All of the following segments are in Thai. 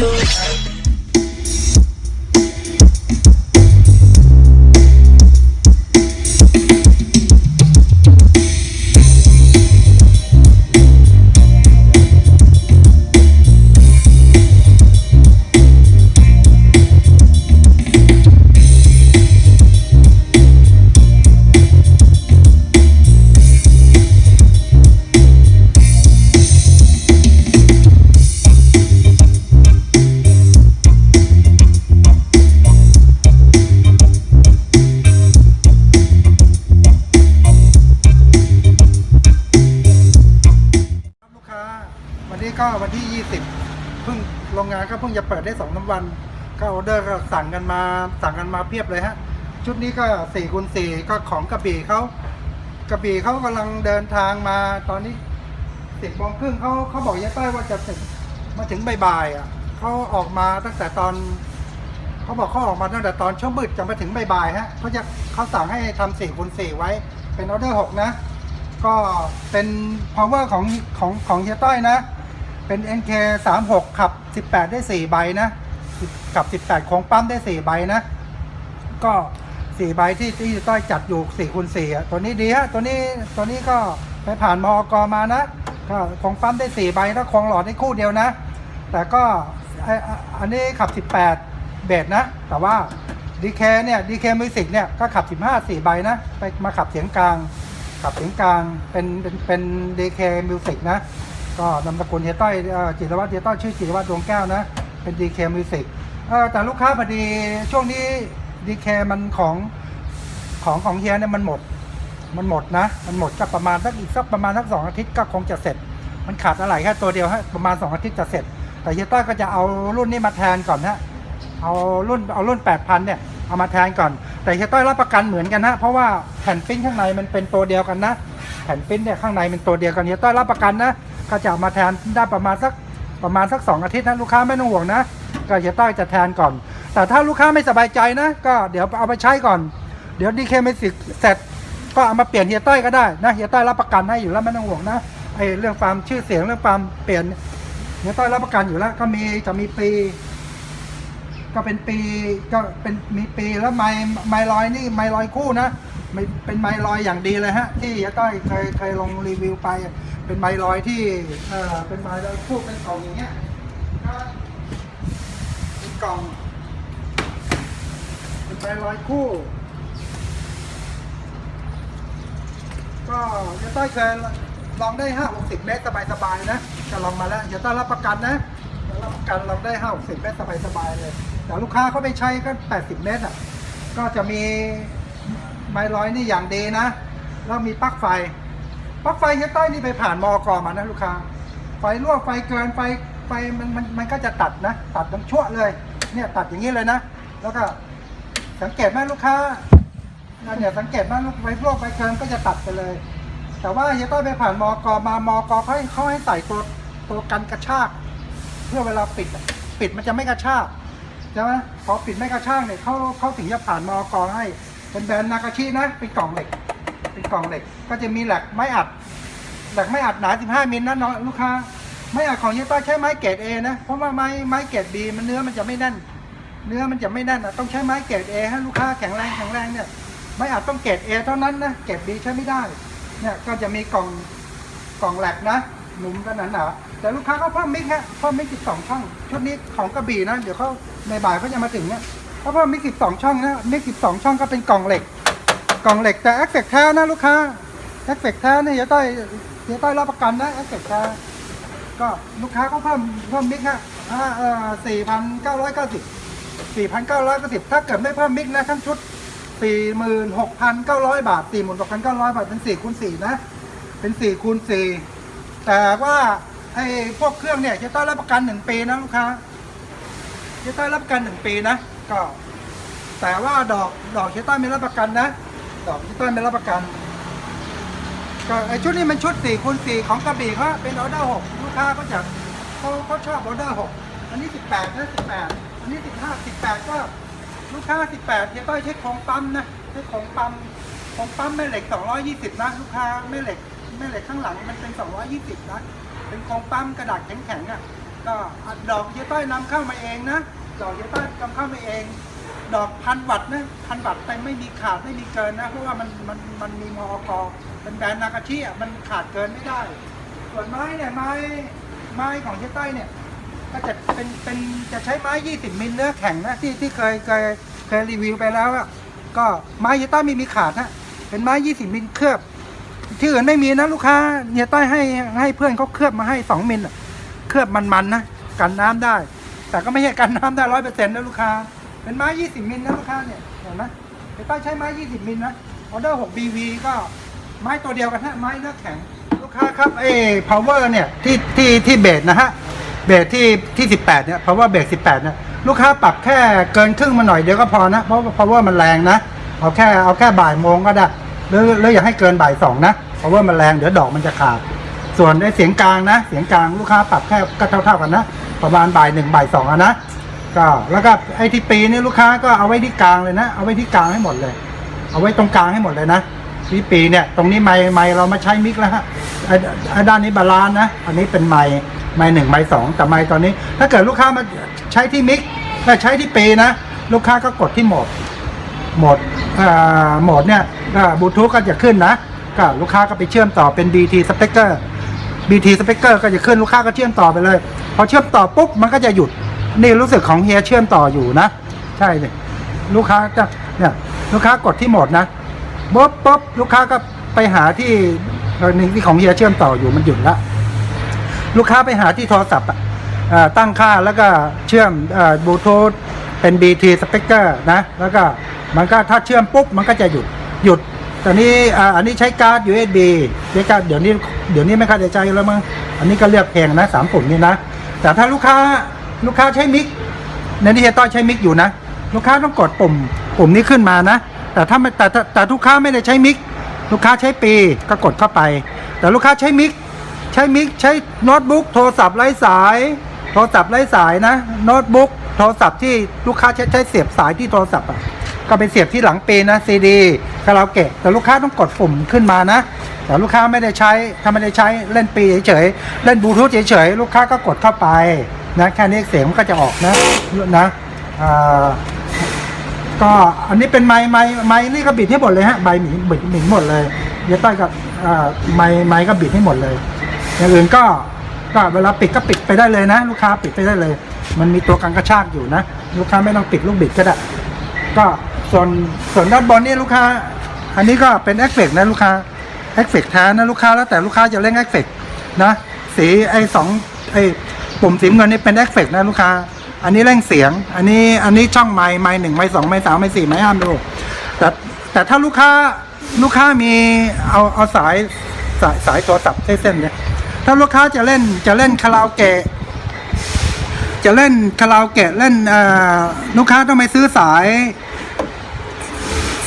ลู ก็เพิ่งจะเปิดได้สองน้ำวัน ก็ออเดอร์ก็สั่งกันมาสั่งกันมาเพียบเลยฮะ ชุดนี้ก็4คูณ4ก็ของกระบี่เขากระบี่เขากำลังเดินทางมาตอนนี้สิบโมงครึ่งเขาเขาบอกยายต้อยว่าจะถึงมาถึงบ่ายๆอะเขาออกมาตั้งแต่ตอนเขาบอกเขาออกมาตั้งแต่ตอนเช้ามืดจะมาถึงบ่ายๆฮะเขาจะเขาสั่งให้ทำสี่คูณสี่ไว้ เป็นออเดอร์หกนะ ก็เป็น power ของของของเฮียต้อยนะ เป็น NK 3 6ขับ 18 ได้ 4 ใบนะขับ 18โค้งปั๊มได้ 4 ใบนะ ก็ 4 ใบที่ที่ต้อยจัดอยู่4คูณ4อะตัวนี้ดีฮะตัวนี้ตัวนี้ก็ไปผ่านมอกมานะก็โค้งปั๊มได้ 4 ใบถ้าโค้งหลอดได้คู่เดียวนะ แต่ก็ไออันนี้ขับ 18 เบสนะ แต่ว่า DK เนี่ย DK Music เนี่ยก็ขับ 15 4 ใบนะ ไปมาขับเสียงกลาง ขับเสียงกลางเป็นเป็นเป็น DK Music นะ ก็นามสกุลเฮียต้อยจิรวัตรเฮียต้อยชื่อจิรวัตรดวงแก้วนะ เป็น DK Music เออแต่ลูกค้าพอดีช่วงนี้ DK มันของของของเฮียเนี่ยมันหมด มันหมดนะ มันหมดก็ประมาณสักอีกสักประมาณสักสองอาทิตย์ก็คงจะเสร็จ มันขาดอะไรแค่ตัวเดียวฮะประมาณสองอาทิตย์จะเสร็จ แต่เฮียต้อยก็จะเอารุ่นนี้มาแทนก่อนฮะเอารุ่นเอารุ่น8,000เนี่ยเอามาแทนก่อน แต่เฮียต้อยรับประกันเหมือนกันนะเพราะว่าแผ่นปิ้นข้างในมันเป็นตัวเดียวกันนะแผ่นปิ้นเนี่ยข้างในเป็นตัวเดียวกันเฮียต้อยรับประกันนะ ก็จะเอามาแทนได้ประมาณสักประมาณสักสองอาทิตย์นะลูกค้าไม่ต้องห่วงนะ ก็เฮียต้อยจะแทนก่อน แต่ถ้าลูกค้าไม่สบายใจนะ ก็เดี๋ยวเอาไปใช้ก่อน เดี๋ยวดีเคไม่สิเสร็จก็เอามาเปลี่ยนเฮียต้อยก็ได้นะเฮียต้อยรับประกันให้อยู่แล้วไม่ต้องห่วงนะไอเรื่องความชื่อเสียงเรื่องความเปลี่ยนเฮียต้อยรับประกันอยู่แล้ว ก็มีจะมีปี ก็เป็นปีก็เป็นมีปีแล้วไม้ไม้ลอยนี่ไม้ลอยคู่นะไม่เป็นไม้ลอยอย่างดีเลยฮะ ที่เฮียต้อยเคยเคยลงรีวิวไป เป็นไม้ลอยที่เออเป็นไม้ลอยคู่เป็นกล่องอย่างเงี้ยเป็นกล่องเป็นไม้ลอยคู่ ก็ยาต้อยเคยลองได้ห้าหกสิบเมตรสบายๆนะจะลองมาแล้วยาต้อยรับประกันนะรับประกันเราได้ห้าหกสิบเมตรสบายๆเลย แต่ลูกค้าเขาไปใช้ก็แปดสิบเมตรอะก็จะมีไม้ร้อยนี่อย่างดีนะ แล้วมีปลั๊กไฟ ปลั๊กไฟเฮียต้อยนี่ไปผ่านมอกมานะลูกค้า ไฟรั่วไฟเกินไฟไฟมันมันมันก็จะตัดนะ ตัดทั้งชั่วเลย เนี่ยตัดอย่างนี้เลยนะ แล้วก็สังเกตไหมลูกค้าเนี่ยสังเกตไหมลูกไฟรั่วไฟเกินก็จะตัดไปเลย แต่ว่าเฮียต้อยไปผ่านมอกมามอกเขาให้เขาให้ใส่ตัวตัวกันกระชาก เพื่อเวลาปิดปิดมันจะไม่กระชากใช่ไหมพอปิดไม่กระชากเนี่ยเขาเขาถึงจะผ่านมอกรให้เป็นแบรนด์นากาชินะเป็นกล่องเหล็ก เป็นกล่องเหล็ก ก็จะมีแหลกไม้อัดแหลกไม้อัดหนา 15 มิลนะน้องลูกค้าไม้อัดของยี่ต้าใช้ไม้เกรดเอนะเพราะว่าไม้ไม้เกรดบีมันเนื้อมันจะไม่แน่น เนื้อมันจะไม่แน่นอะต้องใช้ไม้เกรดเอให้ลูกค้าแข็งแรงแข็งแรงเนี่ยไม้อัดต้องเกรดเอเท่านั้นนะเกรดบีใช้ไม่ได้เนี่ยก็จะมีกล่องกล่องแหลกนะหนุ่มกันหนาแต่ลูกค้าเขาเพิ่มมิกฮะเพิ่มมิก12ช่องชุดนี้ของกระบี่นะเดี๋ยวเขาในบ่ายเขาจะมาถึงเนี่ยเขาเพิ่มมิก12ช่องนะมิก12ช่องก็เป็นกล่องเหล็ก กล่องเหล็กแต่เอฟเฟกแท้นะลูกค้าเอฟเฟกแท้เนี่ยเดี๋ยวต้อยเดี๋ยวต้อยรับประกันนะเอฟเฟกแท้ก็ลูกค้าก็เพิ่มเพิ่มมิกฮะอ่าเอ่อ4,990 4,990ถ้าเกิดไม่เพิ่มมิกนะทั้งชุด46,900บาท46,900บาทเป็น4คูณ4นะ เป็น4คูณ4แต่ว่าไอ้พวกเครื่องเนี่ยจะต้องรับประกัน1ปีนะลูกค้าจะต้องรับประกัน1ปีนะ ก็ แต่ว่าดอกดอกเชต้าไม่รับประกันนะ ดอกเชต้าไม่รับประกันก็ไอชุดนี้มันชุด4คูณ4ของกระบี่เขาเป็นออเดอร์6ลูกค้าก็จะเขาเขาชอบออเดอร์6อันนี้18นะ18อันนี้15 18ก็ลูกค้า18เฮียต้อยใช้ของปั๊มนะใช้ของปั๊มโครงปั๊มแม่เหล็ก220นะลูกค้าแม่เหล็กแม่เหล็กข้างหลังมันเป็น220นะเป็นโครงปั๊มกระดาษแข็งๆอะก็ดอกเยต้อยนำเข้ามาเองนะดอกเยต้อยนำเข้ามาเอง ดอกพันวัตต์นะพันวัตต์แต่ไม่มีขาดไม่มีเกินนะ เพราะว่ามันมันมันมีมอกเป็นแบรนด์นากาชิอะมันขาดเกินไม่ได้ ส่วนไม้เนี่ยไม้ไม้ของเยต้อยเนี่ยก็จะเป็นเป็นจะใช้ไม้ 20 มิลเนื้อแข็งนะที่ที่เคยเคยเคยรีวิวไปแล้วอะก็ไม้เยต้อยไม่มีขาดนะเป็นไม้ 20 มิลเคลือบที่อื่นไม่มีนะลูกค้าเยต้อยให้ให้เพื่อนเขาเคลือบมาให้ 2 มิลเคลือบมันๆนะกันน้ำได้ แต่ก็ไม่ใช่กันน้ำได้ร้อยเปอร์เซ็นต์นะลูกค้า เป็นไม้ 20 มิลนะลูกค้าเนี่ยเห็นไหมเยต้อยใช้ไม้ 20 มิลนะออเดอร์ 6 BV ก็ไม้ตัวเดียวกันฮะไม้เนื้อแข็ง ลูกค้าครับเอ้ power เนี่ยที่ที่ที่เบสนะฮะเบรกที่ที่ 18 เนี่ยเพราะว่าเบรก18 เนี่ยลูกค้าปรับแค่เกินครึ่งมาหน่อยเดียวก็พอนะเพราะพราะว่ามันแรงนะเอาแค่เอาแค่บ่ายโมงก็ได้หรือหรืออย่าให้เกินบ่ายสองนะ เพราะว่ามันแรงเดี๋ยวดอกมันจะขาด ส่วนในเสียงกลางนะ เสียงกลางลูกค้าปรับแค่ก็เท่าๆกันนะ ประมาณบ่ายหนึ่งบ่ายสองอะ ก็แล้วก็ไอ้ที่ปีนี่ลูกค้าก็เอาไว้ที่กลางเลยนะ เอาไว้ที่กลางให้หมดเลย เอาไว้ตรงกลางให้หมดเลยนะที่ปีเนี่ย ตรงนี้ไม้ไม้เรามาใช้มิกแล้วฮะไอ้ไอ้ด้านนี้บาลานนะ อันนี้เป็นไม้ไม้หนึ่งไม้สองแต่ไม้ตอนนี้ ถ้าเกิดลูกค้ามาใช้ที่มิกถ้าใช้ที่ปีนะ ลูกค้าก็กดที่โหมดโหมดอ่าโหมดเนี่ยบลูทูธก็จะขึ้นนะก็ลูกค้าก็ไปเชื่อมต่อเป็น BT speaker BT speaker ก็จะขึ้นลูกค้าก็เชื่อมต่อไปเลย พอเชื่อมต่อปุ๊บมันก็จะหยุด นี่รู้สึกของเฮียเชื่อมต่ออยู่นะ ใช่เลยลูกค้าจะเนี่ยลูกค้ากดที่โหมดนะปุ๊บปุ๊บลูกค้าก็ไปหาที่นี่ที่ของเฮียเชื่อมต่ออยู่มันหยุดละลูกค้าไปหาที่โทรศัพท์อะอ่าตั้งค่าแล้วก็เชื่อมบลูทูธเป็น BT speaker นะ แล้วก็มันก็ถ้าเชื่อมปุ๊บมันก็จะหยุดหยุดตอนนี้อ่าอันนี้ใช้การ์ด USB ใช้การ์ดเดี๋ยวนี้เดี๋ยวนี้ไม่ค่าใช้ใจแล้วมั้งอันนี้ก็เลือกเพงนะสามปุ่มนี่นะ แต่ถ้าลูกค้า ลูกค้าใช้มิกในนี้เฮียต้อยใช้มิกอยู่นะ ลูกค้าต้องกดปุ่มปุ่มนี้ขึ้นมานะ แต่ถ้าแต่แต่แต่ลูกค้าไม่ได้ใช้มิกลูกค้าใช้ปีก็กดเข้าไป แต่ลูกค้าใช้มิกใช้มิกใช้โน้ตบุ๊กโทรศัพท์ไร้สาย โทรศัพท์ไร้สายนะโน้ตบุ๊กโทรศัพท์ที่ลูกค้าใช้ใช้เสียบสายที่โทรศัพท์อะก็ไปเสียบที่หลังปีนะซีดีคาราโอเกะแต่ลูกค้าต้องกดปุ่มขึ้นมานะ แต่ลูกค้าไม่ได้ใช้ถ้าไม่ได้ใช้เล่นปีเฉยๆเล่นบลูทูธเฉยๆลูกค้าก็กดเข้าไป นะแค่นี้เสียงมันก็จะออกนะนะอ่าก็อันนี้เป็นไม้ไม้ไม้นี่ก็บิดให้หมดเลยฮะใบหมีบิดหมิงหมดเลยเดี๋ยวใต้กับอ่าไม้ไม้ก็บิดให้หมดเลย อย่างอื่นก็ก็เวลาปิดก็ปิดไปได้เลยนะ ลูกค้าปิดไปได้เลย มันมีตัวกันกระชากอยู่นะ ลูกค้าไม่ต้องปิดลูกบิดก็ได้ก็ส่วนส่วนด้านบนนี่ลูกค้า อันนี้ก็เป็นเอฟเฟกนะลูกค้าเอฟเฟกแท้นะลูกค้าแล้วแต่ลูกค้าจะเล่นเอฟเฟกนะสีไอ้สองไอ้ ปุ่มสีเงินนี่เป็นเอฟเฟกต์นะลูกค้า อันนี้เร่งเสียง อันนี้อันนี้ช่องไม้ไม้หนึ่งไม้สองไม้สามไม้สี่ไม้ห้าดูแต่แต่ถ้าลูกค้าลูกค้ามีเอาเอาสายสายสายโทรศัพท์เส้นเนี่ยถ้าลูกค้าจะเล่นจะเล่นคาราโอเกะจะเล่นคาราโอเกะเล่นอ่อลูกค้าต้องไปซื้อสาย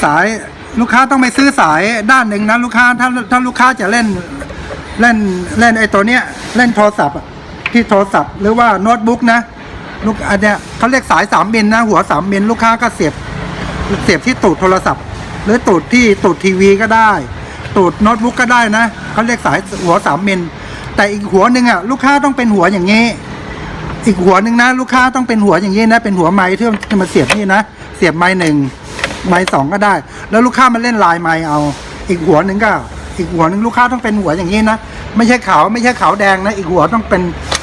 สายลูกค้าต้องไปซื้อสายด้านหนึ่งนะลูกค้าถ้าถ้าลูกค้าจะเล่นเล่นเล่นไอตัวเนี้ยเล่นโทรศัพท์ ที่โทรศัพท์หรือว่าโน้ตบุ๊กนะลูกอันเนี้ยเขาเรียกสายสามมิลนะ หัวสามมิลลูกค้าก็เสียบเสียบที่ตูดโทรศัพท์ หรือตูดที่ตูดทีวีก็ได้ ตูดโน้ตบุ๊กก็ได้นะเขาเรียกสายหัวสามมิลแต่อีกหัวหนึ่งอะลูกค้าต้องเป็นหัวอย่างนี้ อีกหัวหนึ่งนะ ลูกค้าต้องเป็นหัวอย่างนี้นะ เป็นหัวไม้ที่ที่มาเสียบนี่นะ เสียบไม้หนึ่งไม้สองก็ได้ แล้วลูกค้ามาเล่นลายไม้เอา อีกหัวหนึ่งก็ อีกหัวหนึ่งลูกค้าต้องเป็นหัวอย่างนี้นะ ไม่ใช่ขาวไม่ใช่ขาวแดงนะ อีกหัวต้องเป็น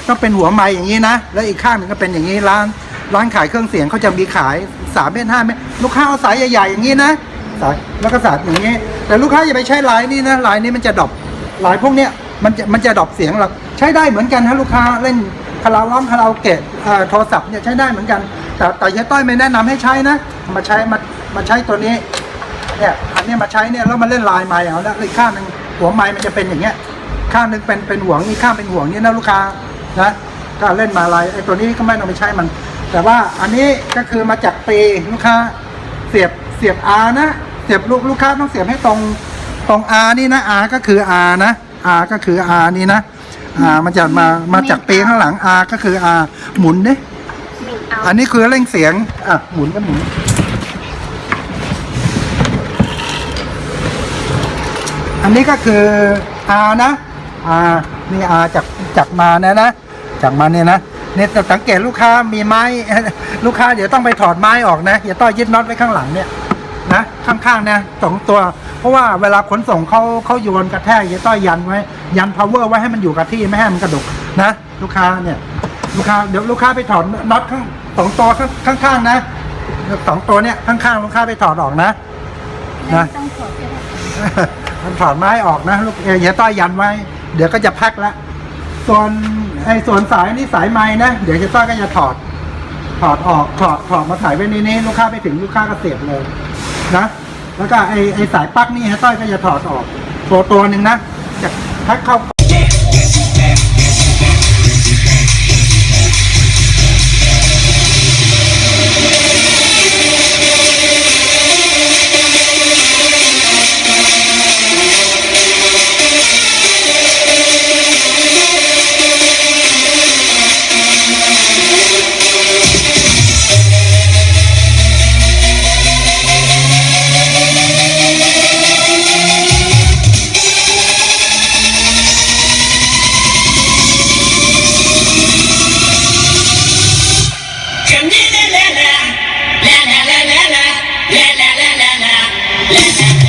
ต้องเป็นหัวไม้อย่างนี้นะ แล้วอีกข้างหนึ่งก็เป็นอย่างนี้ร้าน ร้านขายเครื่องเสียงเขาจะมีขายสามเมตรห้าเมตรลูกค้าเอาสายใหญ่ๆอย่างนี้นะสายแล้วก็สายอย่างนี้ แต่ลูกค้าอย่าไปใช้ลายนี้นะลายนี้มันจะดรอปลายพวกเนี้ยมันจะมันจะดรอปเสียงเราใช้ได้เหมือนกันฮะลูกค้าเล่นคาราร้องคาราโอเกะเอ่อโทรศัพท์เนี่ยใช้ได้เหมือนกัน แต่แต่เฮียต้อยไม่แนะนำให้ใช้นะ มาใช้มามาใช้ตัวนี้เนี่ยอันเนี้ยมาใช้เนี่ยแล้วมาเล่นลายไม้เอาแล้วอีกข้างหนึ่งหัวไม้มันจะเป็นอย่างเงี้ยข้างหนึ่งเป็นเป็นห่วงอีกข้างเป็นห่วงนี่นะลูกค้า นะก็เล่นมาลายไอ้ตัวนี้ก็ไม่ต้องไปใช้มัน แต่ว่าอันนี้ก็คือมาจากปีลูกค้าเสียบเสียบ R นะ เสียบลูกลูกค้าต้องเสียบให้ตรงตรง R นี่นะ R ก็คือ R นะ R ก็คือ R นี่นะ R มันจะมามาจากปีข้างหลัง R ก็คือ R หมุนดิบิดเอาอันนี้คือเร่งเสียงอะหมุนก็หมุนอันนี้ก็คืออานะอา นี่อาจากจากมาเนี่ยนะจากมาเนี่ยนะเนี่ยแต่สังเกตลูกค้ามีไม้ ลูกค้าเดี๋ยวต้องไปถอดไม้ออกนะอย่าต้อยยึดน็อตไว้ข้างหลังเนี่ยนะข้างๆนะสองตัว เพราะว่าเวลาขนส่งเขาเขาโยนกระแทกอย่าต้อยยันไว้ยัน power ไว้ให้มันอยู่กับที่ไม่ให้มันกระดกนะลูกค้าเนี่ยลูกค้าเดี๋ยวลูกค้าไปถอดน็อตข้างสองตัวข้างข้างๆนะสองตัวเนี่ยข้างๆลูกค้าไปถอดออกนะนะต้องขอก็ได้มันถอดไม้ออกนะลูกเออย่าต้อยยันไว้ เดี๋ยวก็จะพักละส่วนไอ้ส่วนสายนี่สายไม้นะ เดี๋ยวจะต้อยก็จะถอด ถอดออกถอดถอดมาสายไว้ในนี้ลูกค้าไปถึงลูกค้าก็เสียบเลยนะแล้วก็ไอ้ไอ้สายปลั๊กนี่ฮะต้อยก็จะถอดออกตัวตัวหนึ่งนะจะพักเข้า Thank you.